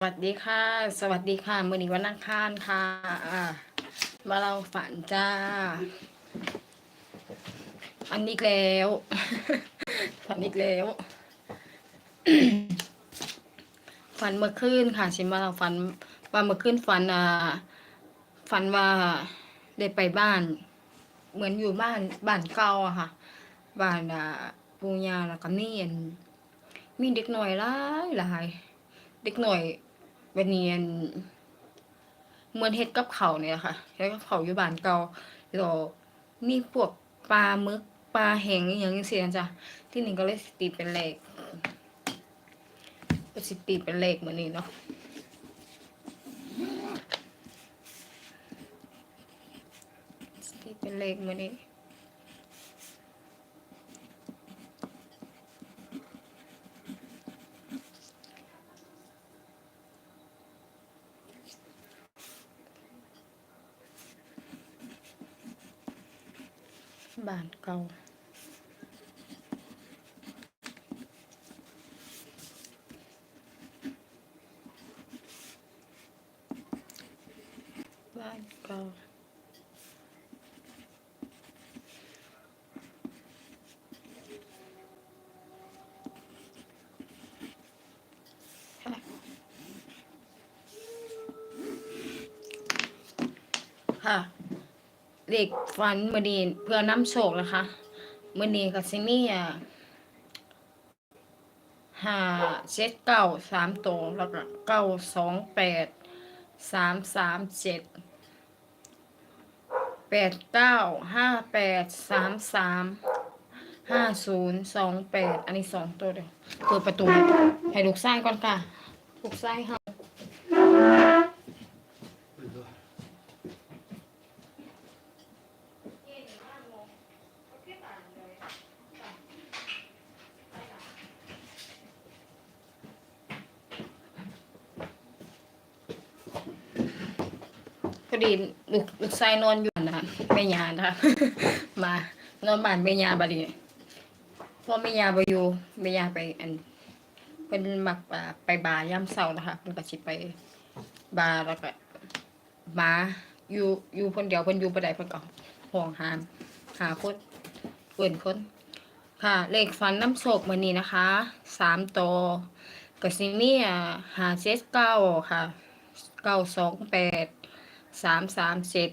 สวัสดีค่ะ สวัสดีค่ะมือนี้วันอังคารค่ะอ่ามาเราฝันจ้า อันนี้แล้ว ฝันอีกแล้ว ฝันเมื่อคืนค่ะชิมาเราฝันว่าเมื่อคืนฝันอ่าฝันว่าได้ไปบ้าน เหมือนอยู่บ้านบ้านเก่าอะค่ะ บ้านอ่าปูยาแล้วก็มีอันมีเด็กหน่อยหลายหลายเด็กหน่อย วันนี้อันเหมือนเฮ็ดกับเขาเนี่ยค่ะเฮ็ดกับเขาอยู่บ้านเก่าแล้วมีพวกปลาหมึกปลาแห้งอย่างจังซี่นะจ้ะที่นี่ก็เลยสิตีเป็นเลขก็สิตีเป็นเลขมื้อนนี้เนาะสิตีเป็นเลขมื้อนนี้ เก่าบ้าน เด็กฟันมือนีเพื่อน้ำโชคนะคะมือนีกับซิมี่อะห้าเจ็ดเก้าสามตัวแล้วก็เก้าสองแปดสามสามเจ็ดแปดเก้าห้าแปดสามสามห้าศูนย์สองแปดอันนี้สองตัวเดียวเปิดประตูให้ลูกไส้ก่อนค่ะลูกไส้ค่ะ ดีลูกลูกชายนอนอยู่นะแม่ยานะคะมานอนบ้านแม่ยาบัดนี้พอแม่ยาไปอยู่แม่ยาไปอันเป็นมักไปบาร์ย่ำเช้านะคะเพิ่นก็สิไปบาร์แล้วก็หมาอยู่อยู่คนเดียวเพิ่นอยู่บ่ได้เพิ่นก็ห้องหามหาคนเอื่นคนค่ะ เลขฟันน้ำโชคมื้อนี้นะคะสามตัวก็สิมีอ่าห้าเจ็ดเก้าค่ะเก้าสองแปด สามสามเจ็ด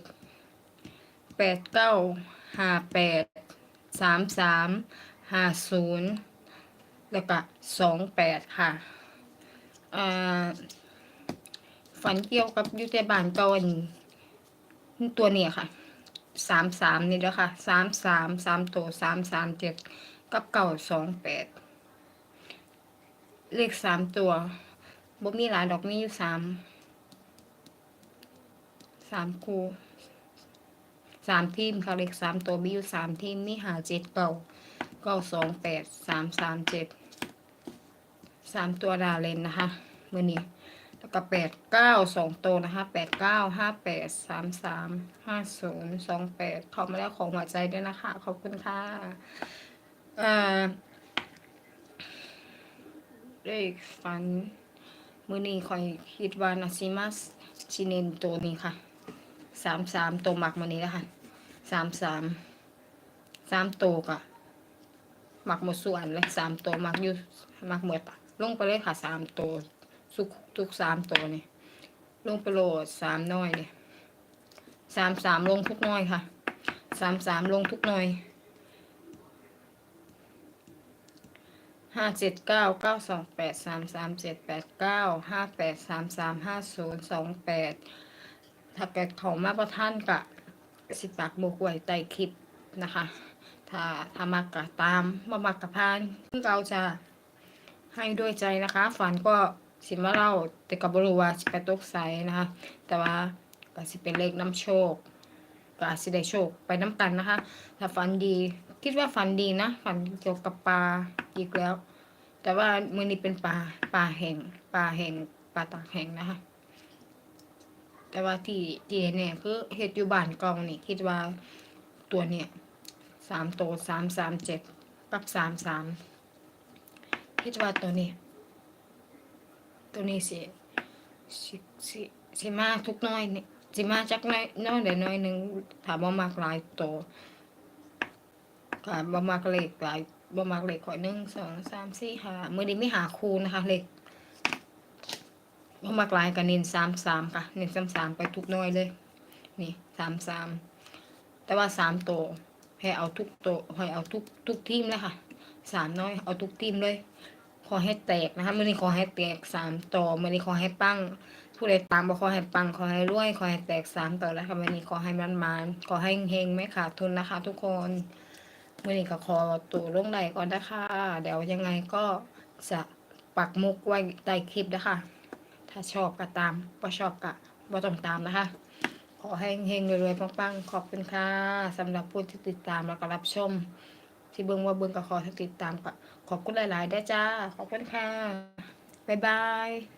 แปดเก้าห้าแปดสามสามห้าศูนย์แล้วก็สองแปดค่ะฝันเกี่ยวกับยุติบานเก่าอันตัวเนี่ยค่ะสามสามนี่แล้วค่ะสามสามสามตัวสามสามเจ็ดกับเก่าสองแปดเลขสามตัวบ่มีหลายดอกมีอยู่สาม สามคูสามทีมค่ะเลขสามตัวมีอยู่สามทีมมีหาเจ็ดเก้าเก้าสองแปดสามสามเจ็ดสามตัวดาเลนนะคะมือนี้แล้วก็แปดเก้าสองตัวนะคะแปดเก้าห้าแปดสามสามห้าศูนย์สองแปดขอมาแล้วของหัวใจด้วยนะคะ ขอบคุณค่ะเอ่อเลขฟันมือนี้คอยคิดว่านาซิมัสชิเนนตัวนี้ค่ะ สามสามตัวหมักมือนี้แล้วค่ะสามสามสามตัวกะหมักหมดส่วนเลยสามตัวหมักอยู่หมักหมดอะลงไปเลยค่ะสามตัวสุกทุกสามตัวนี่ลงไปโหลดสามน้อยเนี่ยสามสามลงทุกน้อยค่ะสามสามลงทุกน้อยห้าเจ็ดเก้าเก้าสองแปดสามสามเจ็ดแปดเก้าห้าแปดสามสามห้าศูนย์สองแปด ถ้าเกิดเขามาประท่านกะสิปากบวกไว้ใต้คลิปนะคะ ถ้าถ้ามากกะตามมามากกะพานเราจะให้ด้วยใจนะคะ ฝันก็สิมาเล่าแต่กับบรู้ว่าสิไปตกใสนะคะ แต่ว่าก็สิเป็นเลขน้ำโชคก็อาจสิได้โชคไปน้ำกันนะคะ ถ้าฝันดีคิดว่าฝันดีนะฝันเกี่ยวกับปลาอีกแล้ว แต่ว่ามือนี้เป็นปลาปลาแห้งปลาแห้งปลาตากแห้งนะคะ แต่ว่าที่ที่เนี่ยคือเห็ดอยู่บ้านกองนี่คิดว่าตัวเนี่ยสามโตสามสามเจ็ดกับสามสามคิดว่าตัวนี้ ตัวนี้สิสิสิสิมาทุกน้อยนี่สิมาจักน้อยน้อยเดี๋ยวน้อยหนึ่งถามว่ามากหลายโตค่ะบ่มากเลขหลายบ่มากเลขข่อยหนึ่งสองสามสี่ห้ามือดีไม่หาคูณนะคะเลข บ่มากหลายกับเน้นสามสามค่ะ เน้นสามสามไปทุกน้อยเลย นี่สามสามแต่ว่าสามโตให้เอาทุกโตให้เอาทุกทุกทีมเลยค่ะสามน้อยเอาทุกทีมเลย ขอให้แตกนะคะมื่อนี้ขอให้แตกสามต่อมื่อนี้ขอให้ปังผู้ใดตามบอกขอให้ปังขอให้รวยขอให้แตกสามต่อแล้วค่ะมื่อนี้ขอให้มันมานขอให้เฮงไม่ขาดทุนนะคะ ทุกคนมื่อนี้ก็ขอตัวลงไหลก่อนนะคะเดี๋ยวยังไงก็จะปักมุกไว้ใต้คลิปนะคะ ถ้าชอบก็ตามบ่ชอบก็บ่ต้องตามนะคะ ขอให้เฮงๆรวยๆปังๆ ขอบคุณค่ะสำหรับผู้ที่ติดตามแล้วก็รับชม ที่เบิ่งว่าเบิ่งก็ขอให้ติดตามก็ขอบคุณหลาย ๆ ได้จ้า ขอบคุณค่ะ บ๊ายบาย